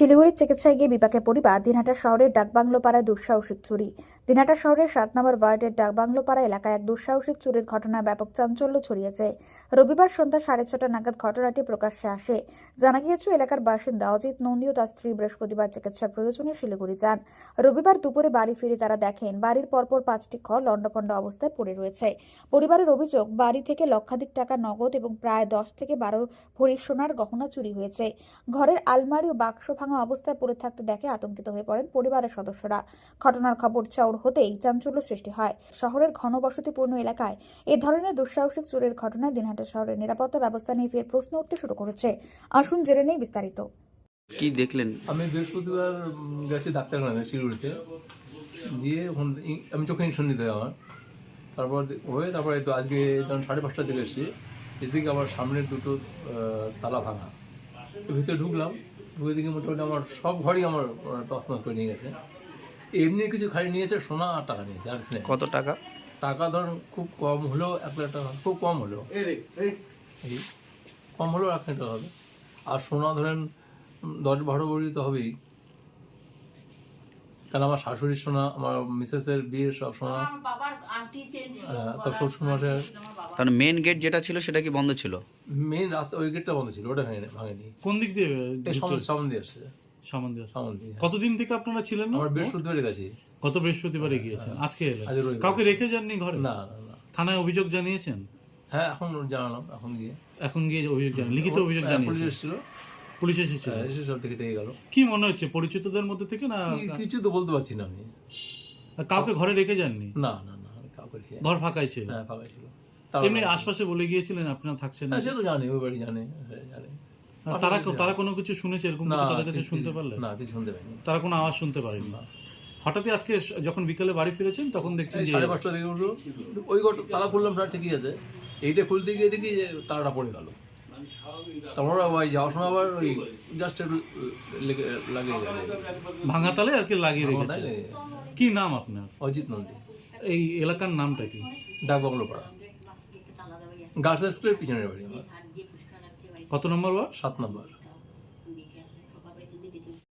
শিলিগুড়ির চিকিৎসায় গিয়ে বিপাকে পরিবার দিনহাটা শহরের ডাকবাংলো পাড়ায় দুঃসাহসিক চুরি। দিনহাটা শহরের সাত নম্বর ওয়ার্ডের ডাকবাংলো পাড়া এলাকায় এক দুঃসাহসিক চুরির ঘটনায় ব্যাপক চাঞ্চল্য ছড়িয়েছে। রবিবার সন্ধ্যা সাড়ে ছটা নাগাদ ঘটনাটি প্রকাশ্যে আসে। জানা গিয়েছে, এলাকার বাসিন্দা অজিত নন্দী ও তার স্ত্রী বৃহস্পতিবার চিকিৎসার প্রয়োজনে শিলিগুড়ি যান। রবিবার দুপুরে বাড়ি ফিরে তারা দেখেন, বাড়ির পরপর পাঁচটি ঘর লণ্ডভণ্ড অবস্থায় পড়ে রয়েছে। পরিবারের অভিযোগ, বাড়ি থেকে লক্ষাধিক টাকা নগদ এবং প্রায় দশ থেকে বারো ভরি সোনার গহনা চুরি হয়েছে। ঘরের আলমারি ও বাক্স ভাঙা অবস্থায় পড়ে থাকতে দেখে আতঙ্কিত হয়ে পড়েন পরিবারের সদস্যরা। ঘটনার খবর চাউর হতেই চাঞ্চল্য সৃষ্টি হয়। শহরের ঘনবসতিপূর্ণ এলাকায় এ ধরনের দুঃসাহসিক চুরির ঘটনায় দিনহাটা শহরের নিরাপত্তা ব্যবস্থা নিয়ে ফের প্রশ্ন উঠতে শুরু করেছে। আসুন জেনে নেই বিস্তারিত। কি দেখলেন? আমি বৃহস্পতিবার গেছি ডাক্তারখানায় শিলিগুড়িতে। দিয়ে ওখান আমি চোখে ইনশন নিতে হয় আমার। তারপর হয়ে তারপরে তো আজকে যখন সাড়ে পাঁচটার দিকে এসেছি। এদিকে আবার সামনের দুটো তালা ভাঙা। তো ভিতরে ঢুকলাম। ঢুকে দিকে মোটামুটি আমার সব ঘরই আমার তসমস করে নিয়ে গেছে। এমনি কিছু খালি নিয়েছে সোনা আর টাকা নিয়েছে আর নেই। কত টাকা? টাকা ধরুন খুব কম হলো এক লাখ টাকা খুব কম হলো এই কম হলেও এক লাখ টাকা হবে। আর সোনা ধরেন দশ বারো বড়ি তো হবেই। কারণ আমার শাশুড়ির সোনা আমার মিসেসের বিয়ের সব হ্যাঁ, তার শ্বশুর মাসের তাহলে মেন গেট যেটা ছিল সেটা কি বন্ধ ছিল? মেইন রাস্তা ওই গেটটা বন্ধ ছিল ওটা ভেঙে ভাঙেনি। কোন দিক দিয়ে সামনে দিয়ে আসছে। সামান দিয়ে? সামনে দিয়ে কতদিন থেকে আপনারা ছিলেন না? আমার বৃহস্পতিবারে গেছি। গত বৃহস্পতিবারে গিয়েছেন আজকে এলেন। কাউকে রেখে যাননি ঘরে? না থানায় অভিযোগ জানিয়েছেন? হ্যাঁ এখন জানালাম এখন গিয়ে। এখন গিয়ে অভিযোগ জানান লিখিত অভিযোগ হ্যাঁ, পুলিশ জানিয়েছেন পুলিশ এসেছিল। হ্যাঁ, এসে সব থেকে টেকে গেল। কি মনে হচ্ছে পরিচিতদের মধ্যে থেকে না কিছু তো বলতে পারছি না আমি। কাউকে ঘরে রেখে যাননি? না না না আমি কাউকে রেখে যাইনি। ঘর ফাঁকাই ছিল? হ্যাঁ ফাঁকা ছিল। তাও এমনি আশপাশে বলে গিয়েছিলেন আপনারা থাকছেন না? হ্যাঁ সে তো জানে ওই বাড়ি জানে হ্যাঁ, জানে। তারা তারা কোনো কিছু শুনেছে এরকম কিছু তাদের কাছে কিছু- শুনতে পারলেন? না কিছু শুনতে পাইনি। তারা কোনো আওয়াজ শুনতে পারেন না। হঠাৎই আজকে যখন বিকেলে বাড়ি ফিরেছেন তখন দেখছেন এই যে সাড়ে পাঁচটা থেকে উঠল। ওই ঘর তালা খুললাম ঠিকই আছে। এইটা খুলতে গিয়ে দেখি যে তারাটা পড়ে গেল। তারপর ওই যাওয়ার সময় আবার ওই জাস্ট লেগে লাগিয়ে ভাঙা তালে আর কি লাগিয়ে রেখেছে। কি নাম আপনার? অজিত নন্দী। এই এলাকার নামটা কি? ডাক বাংলো পাড়া গার্লস স্কুলের পিছনের বাড়ি কত নম্বর ওয়ার্ড? সাত নম্বর।